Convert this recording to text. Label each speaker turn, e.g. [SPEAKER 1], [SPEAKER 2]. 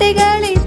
[SPEAKER 1] ആസകളെ